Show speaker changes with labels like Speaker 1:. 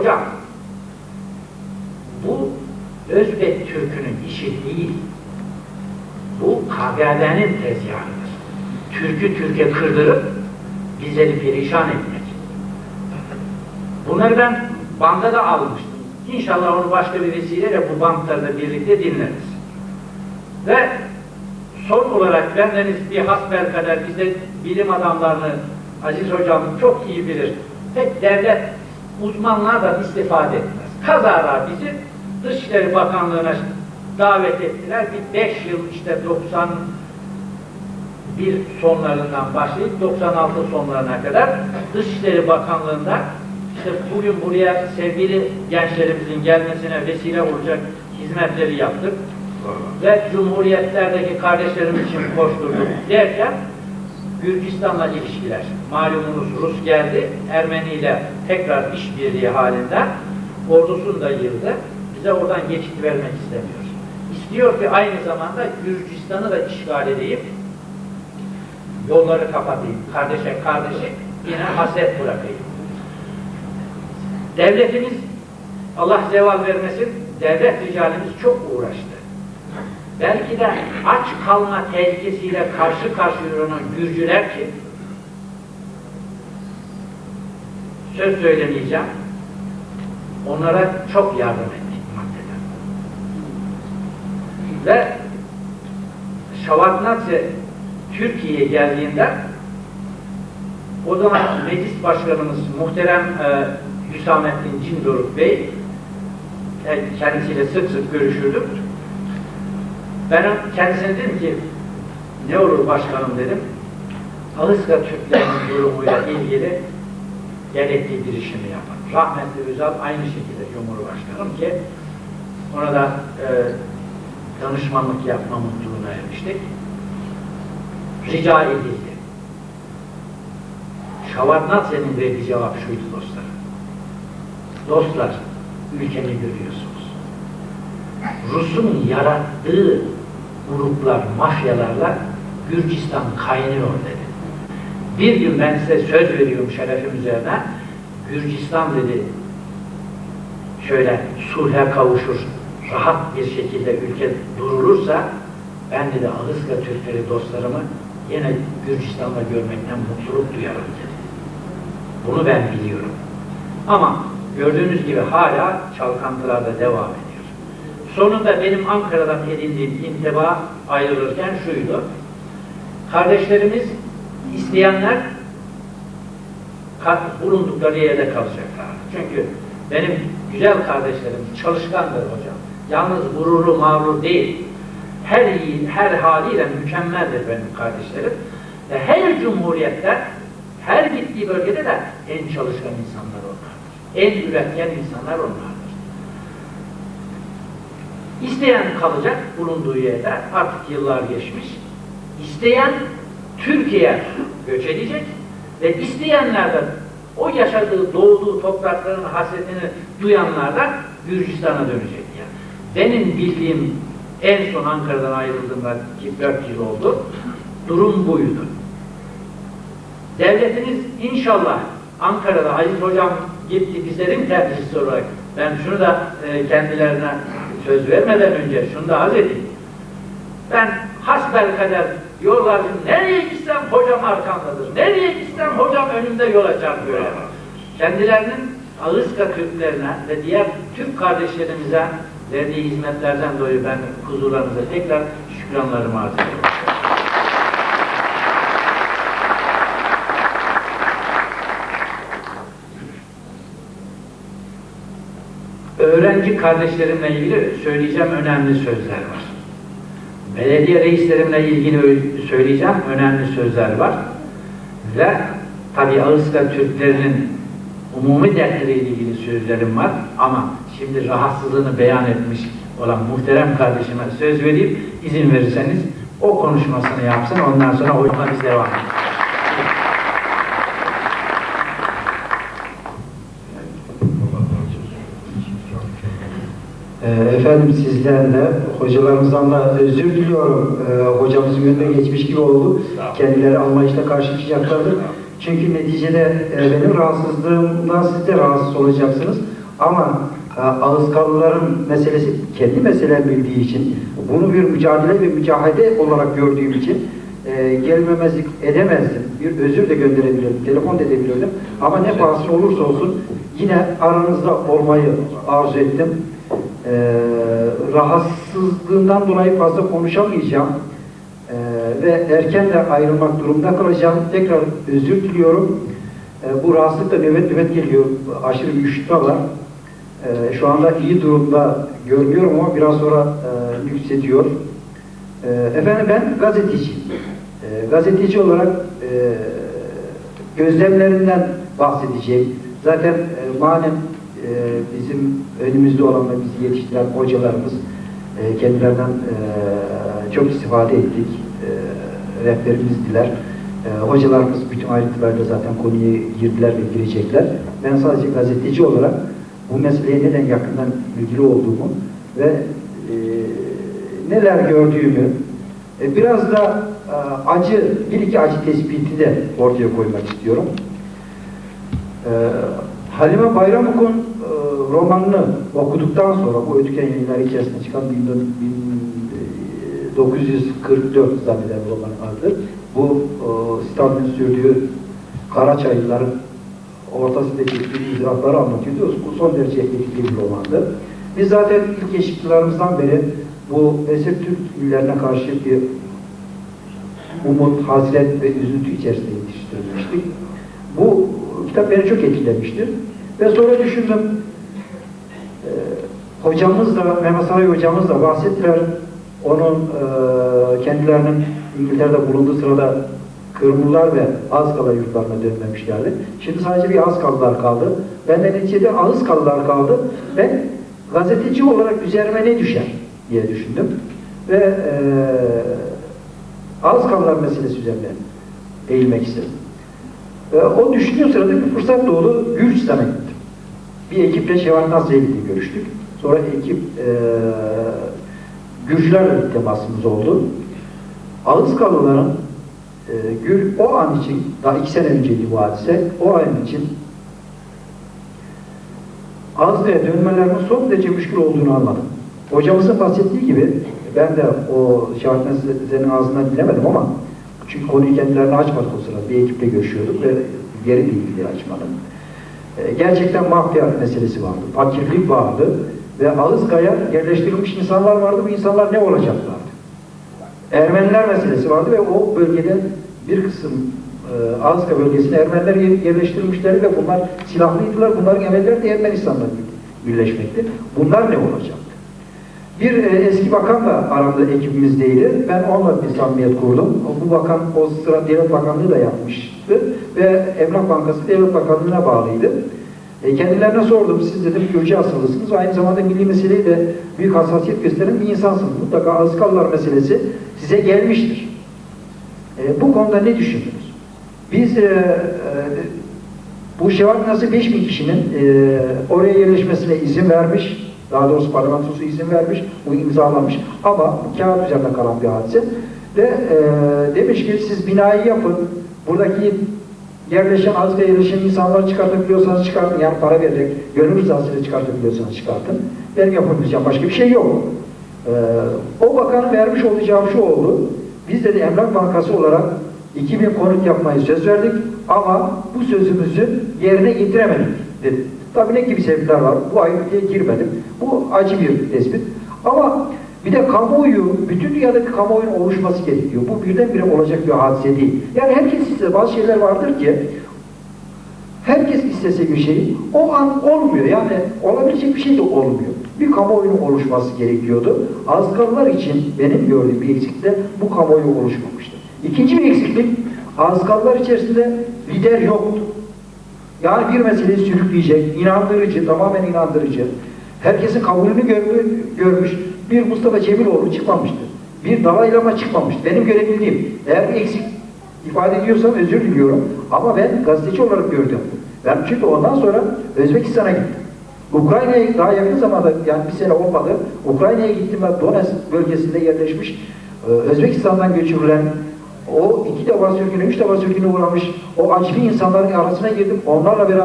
Speaker 1: Hocam, bu Özbek Türk'ünün işi değil. Bu KGB'nin tezgahıdır. Türk'ü Türkiye kırdırıp bizleri perişan etmek. Bunları ben banda da almıştım. İnşallah onu başka bir vesileyle bu bantlarda birlikte dinleriz. Ve son olarak bendeniz bir hasbelkader bize bilim adamlarını Aziz Hocam çok iyi bilir. Pek devlet uzmanlar da istifade etmez. Kazara bizi Dışişleri Bakanlığı'na davet ettiler. Bir beş yıl işte 91 sonlarından başlayıp 96 sonlarına kadar Dışişleri Bakanlığı'nda işte bugün buraya sevgili gençlerimizin gelmesine vesile olacak hizmetleri yaptık. Ve Cumhuriyetlerdeki kardeşlerimiz için koşturduk derken Gürcistan'la ilişkiler. Malumunuz Rus geldi, Ermeni ile tekrar işbirliği halinde ordusunu da yıldı. Bize oradan geçit vermek istemiyor. İstiyor ki aynı zamanda Gürcistan'ı da işgal edeyim, yolları kapatayım, kardeşe kardeşi yine haset bırakayım. Devletimiz, Allah zeval vermesin, devlet ricalimiz çok uğraştı belki de aç kalma tehlikesiyle karşı karşıya olan Gürcüler ki söz söylemeyeceğim onlara çok yardım ettik maddeden. Ve Şavatnadze Türkiye'ye geldiğinde o zaman meclis başkanımız muhterem e, Hüsamettin Cindoruk Bey e, kendisiyle sık sık görüşürdük. Ben kendisine dedim ki ne olur başkanım dedim. Ağızka Türklerinin durumuyla ilgili gerekli girişimi yapın. Rahmetli Özal aynı şekilde Cumhurbaşkanım ki ona da e, danışmanlık yapma mutluluğuna ermiştik. Rica edildi. Şavarnadze'nin verdiği cevap şuydu dostlar. Dostlar, ülkemi görüyorsunuz. Rus'un yarattığı gruplar, mafyalarla Gürcistan kaynıyor dedi. Bir gün ben size söz veriyorum şerefim üzerine. Gürcistan dedi şöyle sulhe kavuşur, rahat bir şekilde ülke durulursa ben dedi Ağızga Türkleri dostlarımı yine Gürcistan'da görmekten mutluluk duyarım dedi. Bunu ben biliyorum. Ama gördüğünüz gibi hala çalkantılarda devam ediyor. Sonunda benim Ankara'dan edindiğim intiba ayrılırken şuydu. Kardeşlerimiz isteyenler bulundukları yerde kalacaklar. Çünkü benim güzel kardeşlerim çalışkandır hocam. Yalnız gururlu mağrur değil. Her iyi, her haliyle mükemmeldir benim kardeşlerim. Ve her cumhuriyette, her gittiği bölgede de en çalışkan insanlar onlardır. En üretken insanlar onlardır. İsteyen kalacak bulunduğu yerde artık yıllar geçmiş. İsteyen Türkiye göç edecek ve isteyenler de o yaşadığı, doğduğu toprakların hasretini duyanlar da Gürcistan'a dönecek yani. Benim bildiğim en son Ankara'dan ayrıldığımda ki 4 yıl oldu. Durum buydu. Devletiniz inşallah Ankara'da Aziz Hocam gitti bizlerin temsilcisi olarak ben şunu da e, kendilerine söz vermeden önce şunu da arz edeyim. Ben hasbel kader diyorlar ki nereye gitsem hocam arkamdadır. Nereye gitsem hocam önümde yol açar böyle. Kendilerinin Ağızka Türklerine ve diğer Türk kardeşlerimize verdiği hizmetlerden dolayı ben huzurlarınıza tekrar şükranlarımı arz ediyorum. Kardeşlerimle ilgili söyleyeceğim önemli sözler var. Belediye reislerimle ilgili söyleyeceğim önemli sözler var. Ve tabi Ağızka Türklerinin umumi dertleriyle ilgili sözlerim var ama şimdi rahatsızlığını beyan etmiş olan muhterem kardeşime söz vereyim. izin verirseniz o konuşmasını yapsın ondan sonra oyuna biz devam edelim.
Speaker 2: Efendim sizden de hocalarımızdan da özür diliyorum. Ee, hocamızın önüne geçmiş gibi oldu. Kendileri anlayışla karşı çıkacaklardır. Çünkü neticede e, benim rahatsızlığımdan siz de rahatsız olacaksınız. Ama e, Ağızkalıların meselesi kendi meselem bildiği için, bunu bir mücadele ve mücahede olarak gördüğüm için e, gelmemezlik edemezdim. Bir özür de gönderebilirdim, telefon da edebilirdim. Ama ne pahasına olursa olsun yine aranızda olmayı arzu ettim. E, rahatsızlığından dolayı fazla konuşamayacağım. E, ve erken de ayrılmak durumunda kalacağım. Tekrar özür diliyorum. E, bu rahatsızlık da nöbet nöbet geliyor. Aşırı bir var. E, şu anda iyi durumda görünüyorum ama biraz sonra e, yükseliyor. E, efendim ben gazeteciyim. E, gazeteci olarak e, gözlemlerinden bahsedeceğim. Zaten e, manen e, bizim önümüzde olan ve bizi yetiştiren hocalarımız e, kendilerinden e, çok istifade ettik. E, rehberimizdiler. E, hocalarımız bütün ayrıntılarla zaten konuya girdiler ve girecekler. Ben sadece gazeteci olarak bu meseleye neden yakından ilgili olduğumu ve e, neler gördüğümü e, biraz da e, acı, bir iki acı tespiti de ortaya koymak istiyorum. E, Halime Bayramok'un e, romanını okuduktan sonra bu Ötüken yayınları içerisinde çıkan 1944 zanneder roman adı. Bu e, Stalin'in sürdüğü Karaçaylıların ortasındaki izdırapları anlatıyordu. Bu son derece etkili bir romandı. Biz zaten ilk eşitliklerimizden beri bu Esir Türk illerine karşı bir umut, hasret ve üzüntü içerisinde yetiştirilmiştik. Bu kitap beni çok etkilemiştir. Ve sonra düşündüm, e, hocamız da, Mehmet Saray hocamız da bahsettiler. Onun e, kendilerinin İngiltere'de bulunduğu sırada Kırmızılar ve Azkalı yurtlarına dönmemişlerdi. Şimdi sadece bir Azkalılar kaldı. Ben de neticede Ağızkalılar kaldı. Ben gazeteci olarak üzerime ne düşer diye düşündüm. Ve e, Ağızkalılar meselesi üzerine eğilmek istedim. E, o düşündüğüm sırada bir fırsat doğdu. Gürcistan'a gittim. Bir ekiple Şevval Nasya'ya gittik, görüştük. Sonra ekip e, Gürcülerle bir temasımız oldu. Ağızkalıların e, Gür o an için, daha iki sene önceydi bu hadise, o an için Ağızlı'ya dönmelerinin son derece müşkül olduğunu anladım. Hocamızın bahsettiği gibi, ben de o şahit senin ağzından bilemedim ama çünkü konuyu kendilerine açmadık o sırada. Bir ekiple görüşüyorduk ve yeri bilgileri açmadım. E, gerçekten mafya meselesi vardı. Fakirlik vardı ve Ağızkaya yerleştirilmiş insanlar vardı. Bu insanlar ne olacaklardı? Ermeniler meselesi vardı ve o bölgede bir kısım e, Ağızka bölgesine Ermeniler yer- yerleştirilmişlerdi ve bunlar silahlıydılar. Bunların emelleri de Ermenistan'la birleşmekti. Bunlar ne olacaktı? Bir e, eski bakan da aramda ekibimizdeydi. Ben onunla bir samimiyet kurdum. Bu bakan o sıra Devlet Bakanlığı da yapmıştı ve Emlak Bankası Devlet Bakanlığı'na bağlıydı. E, kendilerine sordum. Siz dedim Gürcü asıllısınız. Aynı zamanda milli meseleyi de büyük hassasiyet gösteren bir insansınız. Mutlaka Azıkallar meselesi size gelmiştir. E, bu konuda ne düşündünüz? Biz e, e, bu Şevval nasıl 5000 kişinin e, oraya yerleşmesine izin vermiş. Daha doğrusu parlamentosu izin vermiş. Bu imzalanmış. Ama kağıt üzerinde kalan bir hadise. Ve e, demiş ki siz binayı yapın. Buradaki yerleşen, az ve yerleşen insanları çıkartabiliyorsanız çıkartın. Yani para vererek, gönül rızasıyla çıkartabiliyorsanız çıkartın. Benim yapabileceğim başka bir şey yok. Ee, o bakanın vermiş olacağı şu oldu. Biz de Emlak Bankası olarak 2000 konut yapmayı söz verdik ama bu sözümüzü yerine getiremedik dedi. Tabii ne gibi sebepler var? Bu ayrıntıya girmedim. Bu acı bir tespit. Ama bir de kamuoyu, bütün dünyadaki kamuoyunun oluşması gerekiyor. Bu birdenbire olacak bir hadise değil. Yani herkes ise bazı şeyler vardır ki herkes istese bir şey o an olmuyor. Yani olabilecek bir şey de olmuyor. Bir kamuoyunun oluşması gerekiyordu. Azkalılar için benim gördüğüm bir eksiklikte bu kamuoyu oluşmamıştı. İkinci bir eksiklik Azkalılar içerisinde lider yoktu. Yani bir meseleyi sürükleyecek, inandırıcı, tamamen inandırıcı, herkesin kabulünü görmü- görmüş bir Mustafa Cemiloğlu çıkmamıştı. Bir Dalai Lama çıkmamıştı. Benim görebildiğim. Eğer eksik ifade ediyorsam özür diliyorum. Ama ben gazeteci olarak gördüm. Ben çünkü ondan sonra Özbekistan'a gittim. Ukrayna'ya daha yakın zamanda yani bir sene olmadı. Ukrayna'ya gittim ve Donetsk bölgesinde yerleşmiş e, Özbekistan'dan göçürülen o iki defa sürgüne, üç defa sürgüne uğramış o acılı insanların arasına girdim. Onlarla beraber